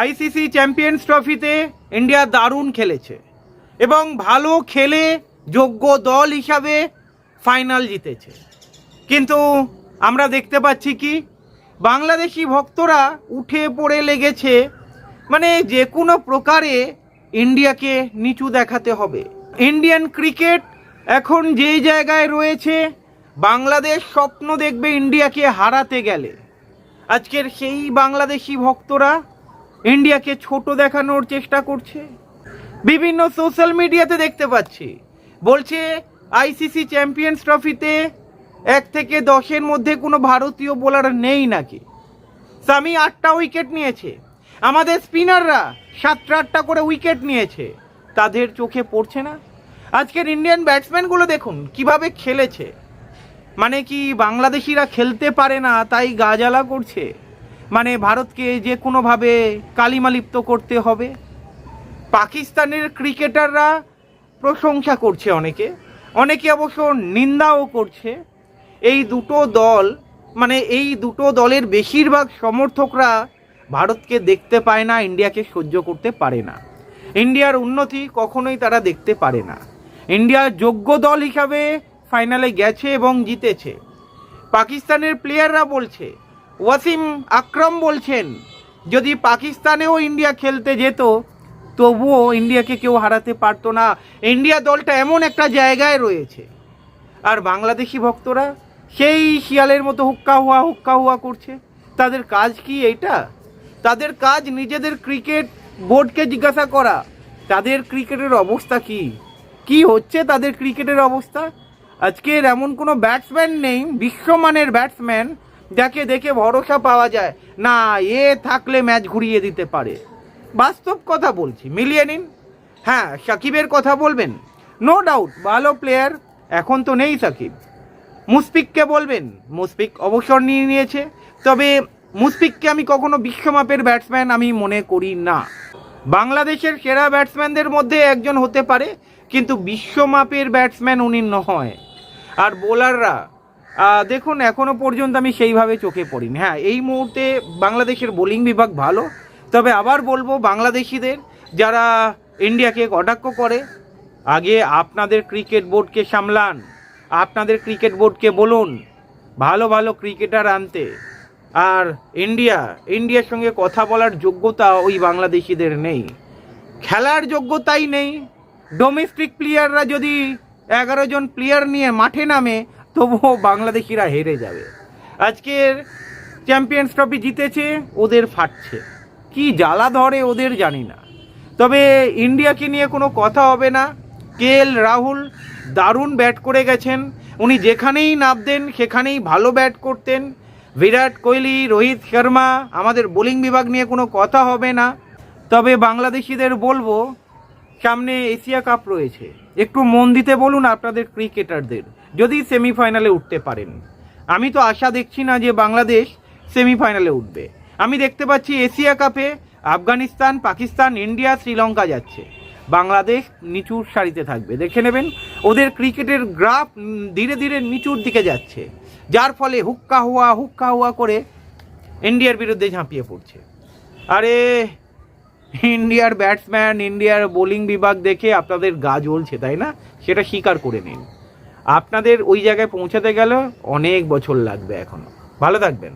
ICC champions ট্রফিতে India দারুণ খেলেছে এবং ভালো খেলে যোগ্য দল হিসাবে ফাইনাল জিতেছে। কিন্তু আমরা দেখতে পাচ্ছি কি, বাংলাদেশি ভক্তরা উঠে পড়ে লেগেছে মানে যে কোনো প্রকারে ইন্ডিয়াকে নিচু দেখাতে হবে। ইন্ডিয়ান ক্রিকেট এখন যেই জায়গায় রয়েছে, বাংলাদেশ স্বপ্ন দেখবে ইন্ডিয়াকে হারাতে গেলে। আজকের সেই বাংলাদেশি ভক্তরা ইন্ডিয়াকে ছোট দেখানোর চেষ্টা করছে। বিভিন্ন সোশ্যাল মিডিয়াতে দেখতে পাচ্ছি। বলছে, আইসিসি চ্যাম্পিয়ন্স ট্রফিতে এক থেকে দশের মধ্যে কোনো ভারতীয় বোলার নেই নাকি? সামি আটটা উইকেট নিয়েছে। আমাদের স্পিনাররা সাতটা আটটা করে উইকেট নিয়েছে। তাদের চোখে পড়ছে না? আজকের ইন্ডিয়ান ব্যাটসম্যানগুলো দেখুন, কীভাবে খেলেছে। মানে কি বাংলাদেশিরা খেলতে পারে না, তাই গাজালা করছে? মানে ভারতকে যে কোনোভাবে কালিমালিপ্ত করতে হবে। পাকিস্তানের ক্রিকেটাররা প্রশংসা করছে অনেকে। অনেকে অবশ্য নিন্দাও করছে। এই দুটো দল মানে এই দুটো দলের বেশিরভাগ সমর্থকরা ভারতকে দেখতে পায় না, ইন্ডিয়াকে সহ্য করতে পারে না। ইন্ডিয়ার উন্নতি কখনোই তারা দেখতে পারে না। ইন্ডিয়া যোগ্য দল হিসাবে ফাইনালে গেছে এবং জিতেছে। পাকিস্তানের প্লেয়াররা বলছে ওয়াসিম আকরম বলছেন, যদি পাকিস্তানেও ইন্ডিয়া খেলতে যেত, তবুও ইন্ডিয়াকে কেউ হারাতে পারতো না। ইন্ডিয়া দলটা এমন একটা জায়গায় রয়েছে। আর বাংলাদেশি ভক্তরা সেই শিয়ালের মতো হুক্কা হুয়া হুক্কা হুয়া করছে। তাদের কাজ কি এইটা? তাদের কাজ নিজেদের ক্রিকেট বোর্ডকে জিজ্ঞাসা করা। তাদের ক্রিকেটের অবস্থা কি? কি হচ্ছে তাদের ক্রিকেটের অবস্থা? আজকের এমন কোনো ব্যাটসম্যান নেই, বিশ্বমানের ব্যাটসম্যান যাকে দেখে ভরসা পাওয়া যায়। না, এ থাকলে ম্যাচ ঘুরিয়ে দিতে পারে। বাস্তব কথা বলছি, মিলিয়ে নিন। হ্যাঁ সাকিবের কথা বলবেন। নো ডাউট ভালো প্লেয়ার এখন তো নেই সাকিব। মুশফিককে বলবেন, মুশফিক অবসর নিয়ে নিয়েছে। তবে মুশফিককে আমি কখনো বিশ্বমাপের ব্যাটসম্যান আমি মনে করি না। বাংলাদেশের সেরা ব্যাটসম্যানদের মধ্যে একজন হতে পারে, কিন্তু বিশ্বমাপের ব্যাটসম্যান উনি নয়। আর বোলাররা দেখুন, এখনও পর্যন্ত আমি সেইভাবে চোখে পড়িনি। হ্যাঁ এই মুহূর্তে বাংলাদেশের বোলিং বিভাগ ভালো। তবে আবার বলব, বাংলাদেশিদের যারা ইন্ডিয়াকে কটাক্ষ করে, আগে আপনাদের ক্রিকেট বোর্ডকে সামলান, আপনাদের ক্রিকেট বোর্ডকে বলুন, ভালো ভালো ক্রিকেটার আনতে। আর ইন্ডিয়া, ইন্ডিয়ার সঙ্গে কথা বলার যোগ্যতা ওই বাংলাদেশিদের নেই। খেলার যোগ্যতাই নেই। ডোমেস্টিক প্লেয়াররা যদি এগারো জন প্লেয়ার নিয়ে মাঠে নামে তবুও বাংলাদেশিরা হেরে যাবে। আজকের চ্যাম্পিয়ন্স ট্রফি জিতেছে, ওদের ফাটছে। কি জ্বালা ধরে ওদের জানি না। তবে ইন্ডিয়াকে নিয়ে কোনো কথা হবে না। কে রাহুল দারুণ ব্যাট করে গেছেন। উনি যেখানেই নামতেন সেখানেই ভালো ব্যাট করতেন। বিরাট কোহলি, রোহিত শর্মা, আমাদের বোলিং বিভাগ নিয়ে কোনো কথা হবে না। তবে বাংলাদেশিদের বলব, সামনে এশিয়া কাপ রয়েছে। একটু মন দিতে বলুন আপনাদের ক্রিকেটারদের। যদি সেমিফাইনালে উঠতে পারেন। আমি তো আশা দেখছি না যে বাংলাদেশ সেমিফাইনালে উঠবে। আমি দেখতে পাচ্ছি এশিয়া কাপে আফগানিস্তান, পাকিস্তান, ইন্ডিয়া, শ্রীলঙ্কা যাচ্ছে। বাংলাদেশ নিচুর সারিতে থাকবে। দেখে নেবেন, ওদের ক্রিকেটের গ্রাফ ধীরে ধীরে নিচুর দিকে যাচ্ছে। যার ফলে হুক্কা হুয়া হুক্কা হুয়া করে ইন্ডিয়ার বিরুদ্ধে ঝাঁপিয়ে পড়ছে। আরে, ইন্ডিয়ার ব্যাটসম্যান, ইন্ডিয়ার বোলিং বিভাগ দেখে আপনাদের গা জ্বলছে, তাই না? সেটা স্বীকার করে নিন। আপনাদের ওই জায়গায় পৌঁছাতে গেলে অনেক বছর লাগবে এখনও ভালো থাকবেন।